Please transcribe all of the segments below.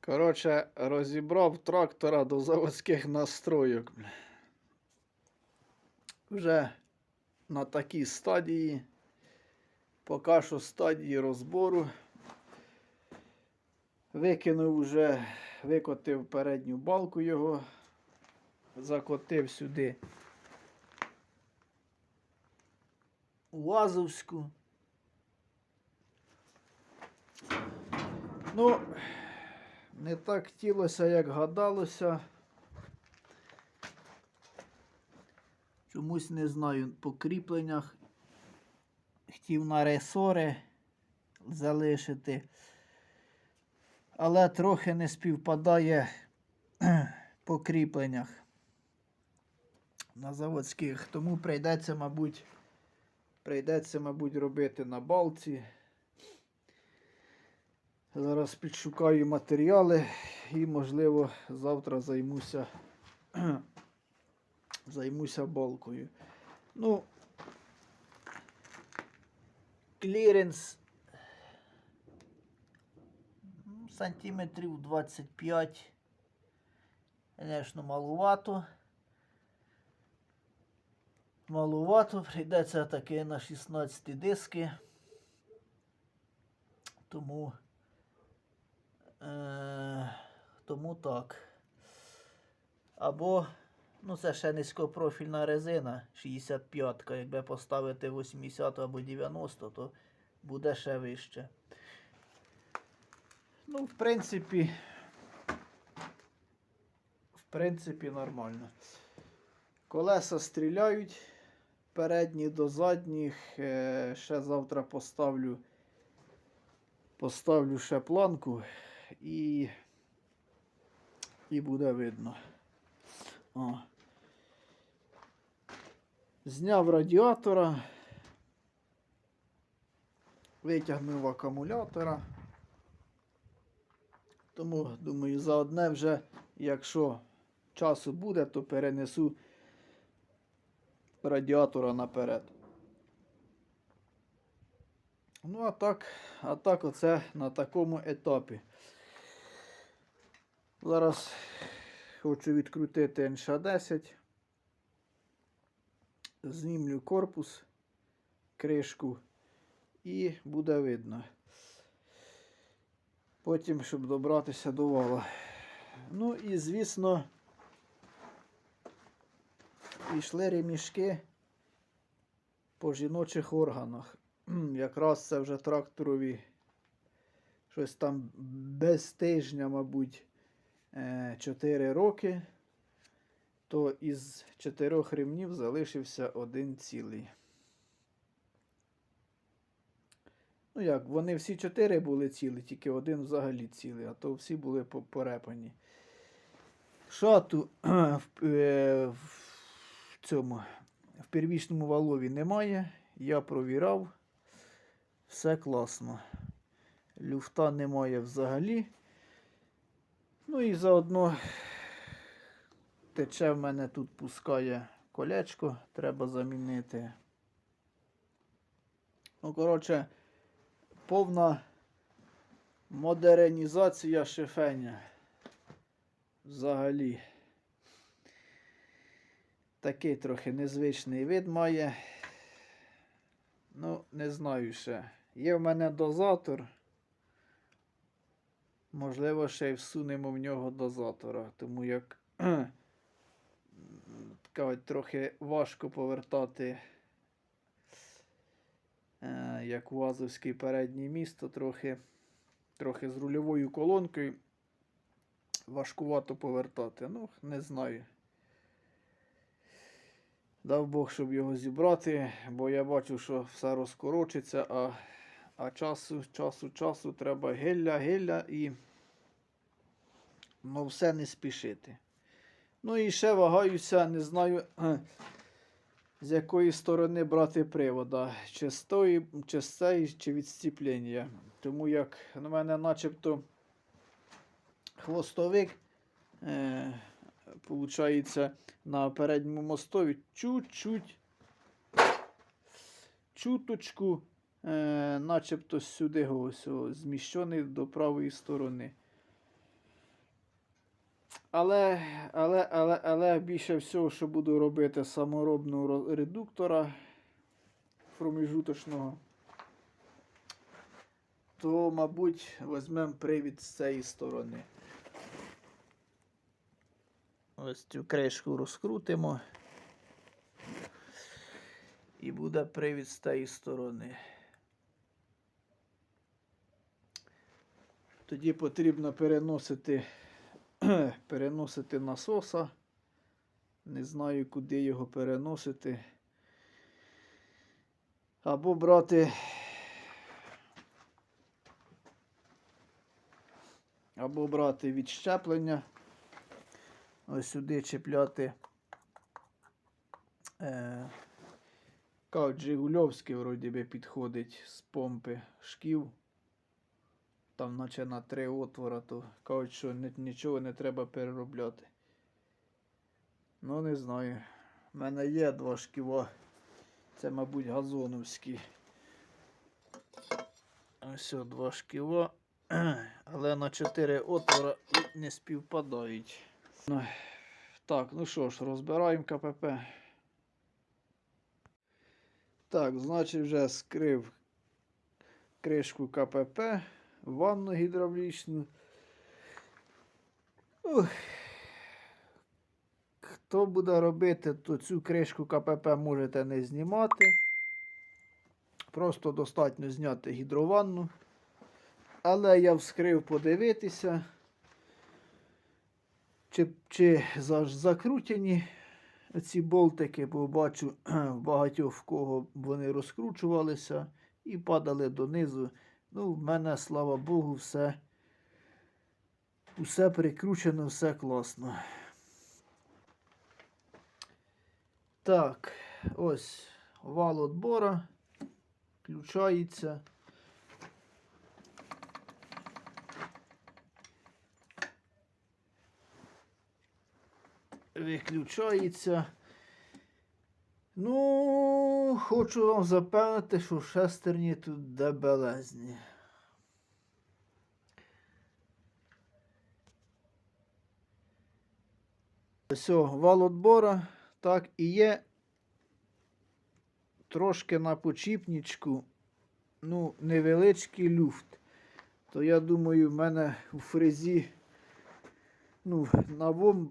Коротше, розібрав трактора до заводських настройок. Вже на такій стадії, поки що стадії розбору. Викинув вже, викотив передню балку його, закотив сюди Лазовську. Ну, не так хотілося, як гадалося. Чомусь не знаю, по кріпленнях хотів на ресори залишити. Але трохи не співпадає по кріпленнях на заводських. Тому прийдеться, мабуть, прийдеться, мабуть, робити на балці. Зараз підшукаю матеріали і, можливо, завтра займуся, займуся балкою. Ну, кліренс сантиметрів 25. Звісно, малувато. Малувато, прийдеться таки на 16 диски. Тому Е, тому так. Або, ну це ще низькопрофільна резина 65-ка. Якби поставити 80 або 90, то буде ще вище. Ну, в принципі, в принципі, нормально. Колеса стріляють передні до задніх. Е, Ще завтра поставлю. Поставлю ще планку і, і буде видно. О. Зняв радіатора, витягнув акумулятора. Тому, думаю, за одне вже, якщо часу буде, то перенесу радіатора наперед. Ну, а так, а так оце на такому етапі. Зараз хочу відкрутити НШ-10. Знімлю корпус, кришку і буде видно. Потім, щоб добратися до вала. Ну і, звісно, пішли ремішки по жіночих органах. Якраз це вже тракторові щось там без тижня, мабуть. 4 е, роки, то із 4 ремнів залишився один цілий. Ну як, вони всі 4 були цілі, тільки один взагалі цілий, а то всі були порепані. Шату в, е, в цьому в первічному валові немає. Я провірав. Все класно. Люфта немає взагалі. Ну і заодно тече в мене тут пускає колечко, треба замінити. Ну, коротше, повна модернізація шифеня. Взагалі. Такий трохи незвичний вид має. Ну, не знаю ще. Є в мене дозатор. Можливо, ще й всунемо в нього дозатора, тому як кажуть, трохи важко повертати, е, як Вазовський передній міст, то трохи, трохи з рульовою колонкою важкувато повертати. Ну, не знаю. Дав Бог, щоб його зібрати, бо я бачу, що все розкорочиться, а а часу, часу, часу треба гелля, гелля і ну, все не спішити. Ну і ще вагаюся, не знаю, з якої сторони брати привода. Чи з тої, чи з цієї, чи від стіплення. Тому як на мене начебто хвостовик. Е, на передньому мостові чуть-чуть, чуточку, е, начебто сюди ось, зміщений до правої сторони. Але, але, але, але більше всього, що буду робити саморобного редуктора проміжуточного, то, мабуть, візьмемо привід з цієї сторони. Ось цю кришку розкрутимо. І буде привід з тієї сторони. Тоді потрібно переносити, переносити насоса. Не знаю, куди його переносити. Або брати. Або брати відщеплення. Ось сюди чіпляти. Е, кажуть, Жигульовський вроді би підходить з помпи шків. Там наче на три отвора, то кажуть, що нічого не треба переробляти. Ну, не знаю. У мене є два шківа. Це, мабуть, газоновські. Ось два шківа. Але на чотири отвора не співпадають. Ну, Так, ну що ж, розбираємо КПП. Так, значить, вже скрив кришку КПП, ванну гідравлічну. Хто буде робити, то цю кришку КПП можете не знімати. Просто достатньо зняти гідрованну. Але я вскрив подивитися, чи, чи за- закрутені ці болтики, бо бачу багатьох в кого вони розкручувалися і падали донизу. Ну, в мене, слава Богу, все, все прикручено, все класно. Так, ось вал отбора. Включається. Виключається. Ну, хочу вам запевнити, що шестерні тут дебелезні. Все, вал отбора. Так, і є трошки на почіпнічку, ну, невеличкий люфт. То я думаю, в мене у фрезі ну, навом-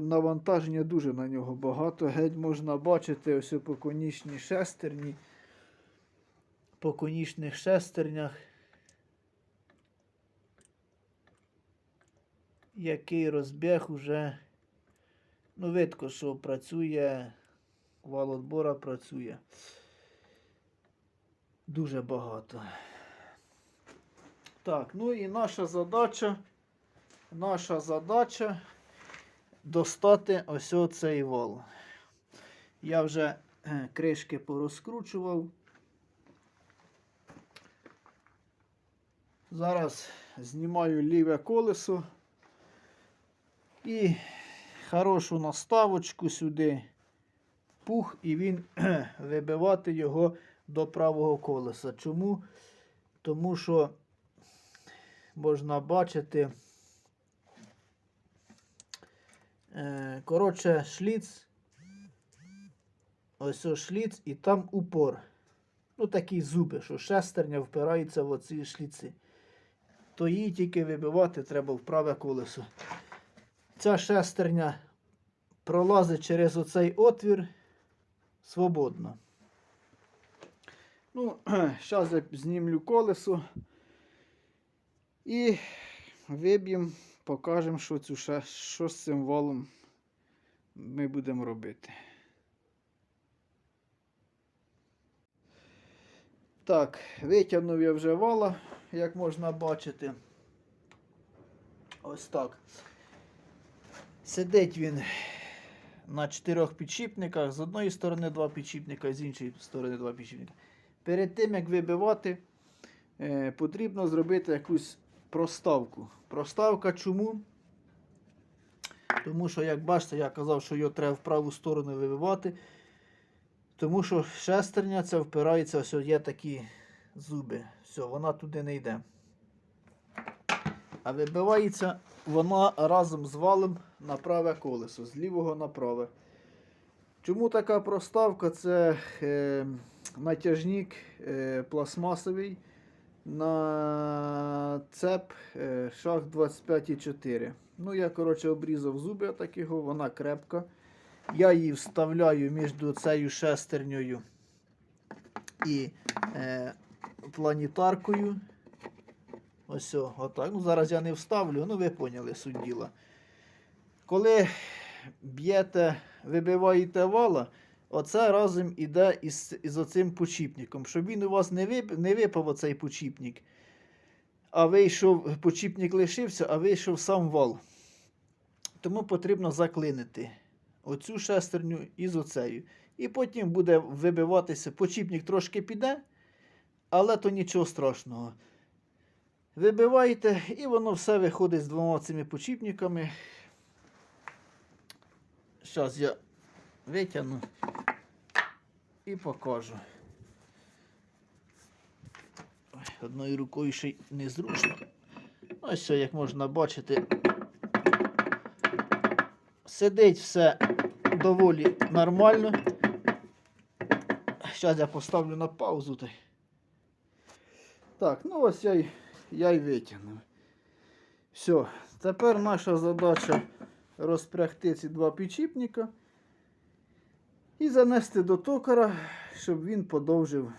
навантаження дуже на нього багато. Геть можна бачити ось по конічній шестерні. По конічних шестернях. Який розбіг уже. Ну, видко, що працює. Вал отбора працює. Дуже багато. Так, ну і наша задача. Наша задача достати ось оцей вал. Я вже е, кришки порозкручував. Зараз знімаю ліве колесо і хорошу наставочку сюди пух, і він вибивати його до правого колеса. Чому? Тому що можна бачити. Е, Коротше, шліц. Ось ось шліц і там упор. Ну, такі зуби, що шестерня впирається в оці шліци. То її тільки вибивати треба в праве колесо. Ця шестерня пролазить через оцей отвір свободно. Ну, зараз я знімлю колесо і виб'ємо, покажемо, що, цю, що з цим валом ми будемо робити. Так, витягнув я вже вала, як можна бачити. Ось так. Сидить він на чотирьох підшипниках. З одної сторони два підшипника, з іншої сторони два підшипника. Перед тим, як вибивати, е, потрібно зробити якусь проставку. Проставка чому? Тому що, як бачите, я казав, що його треба в праву сторону вибивати. Тому що шестерня ця впирається, ось є такі зуби. Все, вона туди не йде. А вибивається вона разом з валом на праве колесо, з лівого на праве. Чому така проставка? Це е, натяжник е, пластмасовий на цеп е, шах 25,4. Ну, я, коротше, обрізав зуби так його, вона крепка. Я її вставляю між цією шестернею і е, планітаркою. Ось, отак. Ну, зараз я не вставлю, ну ви поняли суть діла. Коли б'єте, вибиваєте вала, оце разом іде із, із оцим почіпником. Щоб він у вас не, вип, не випав оцей почіпник, а вийшов, почіпник лишився, а вийшов сам вал. Тому потрібно заклинити оцю шестерню із оцею. І потім буде вибиватися, почіпник трошки піде, але то нічого страшного. Вибиваєте, і воно все виходить з двома цими почіпниками. Зараз я витягну і покажу. Одною рукою ще незручно. Ось що, як можна бачити, сидить все доволі нормально. Зараз я поставлю на паузу. Так, ну ось я й, я й витягнув. Все, тепер наша задача розпрягти ці два підчіпника і занести до токара, щоб він подовжив,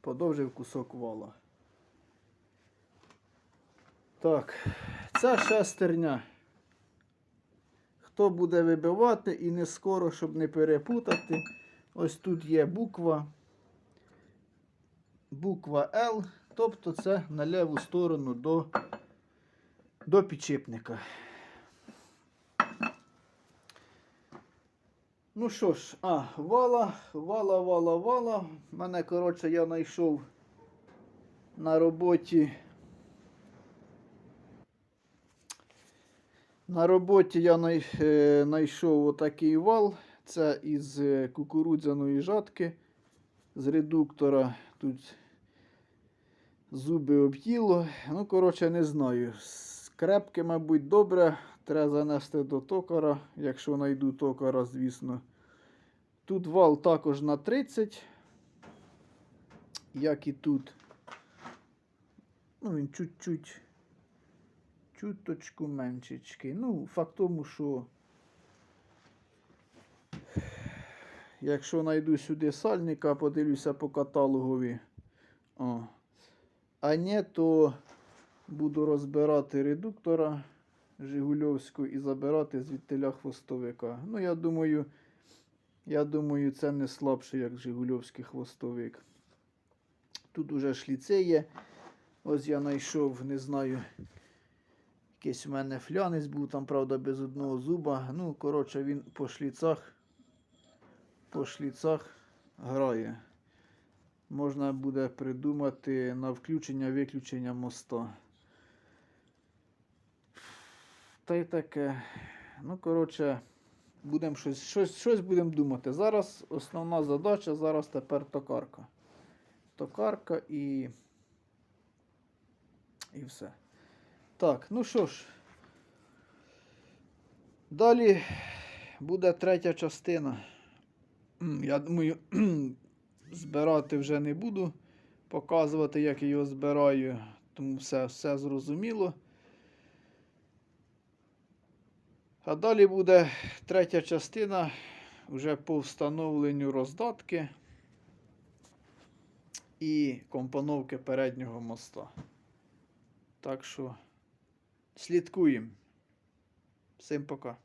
подовжив кусок вала. Так, ця шестерня. Хто буде вибивати і не скоро, щоб не перепутати. Ось тут є буква. Буква L, тобто це на ліву сторону до, до підчіпника. Ну що ж, а, вала, вала, вала, вала. Мене, коротше, я знайшов на роботі. На роботі я е, знайшов отакий вал. Це із е, кукурудзяної жатки, з редуктора. Тут зуби об'їло. Ну, коротше, не знаю. Скрепки, мабуть, добре. Треба занести до токара, якщо знайду токара, звісно. Тут вал також на 30, як і тут. Ну, він чуть-чуть, чуточку меншечки. Ну, факт тому, що якщо знайду сюди сальника, подивлюся по каталогові. О. А ні, то буду розбирати редуктора Жигульовську і забирати звідтиля хвостовика. Ну, я думаю, я думаю, це не слабше, як Жигульовський хвостовик. Тут уже шліце є. Ось я знайшов, не знаю, якийсь у мене флянець був, там, правда, без одного зуба. Ну, коротше, він по шліцах, по шліцах грає. Можна буде придумати на включення-виключення моста. Та й таке. Ну, коротше, будемо щось, щось, щось будемо думати. Зараз основна задача, зараз тепер токарка. Токарка і. І все. Так, ну що ж. Далі буде третя частина. Я думаю, збирати вже не буду. Показувати, як я його збираю, тому все, все зрозуміло. А далі буде третя частина вже по встановленню роздатки і компоновки переднього моста. Так що слідкуємо. Всім пока.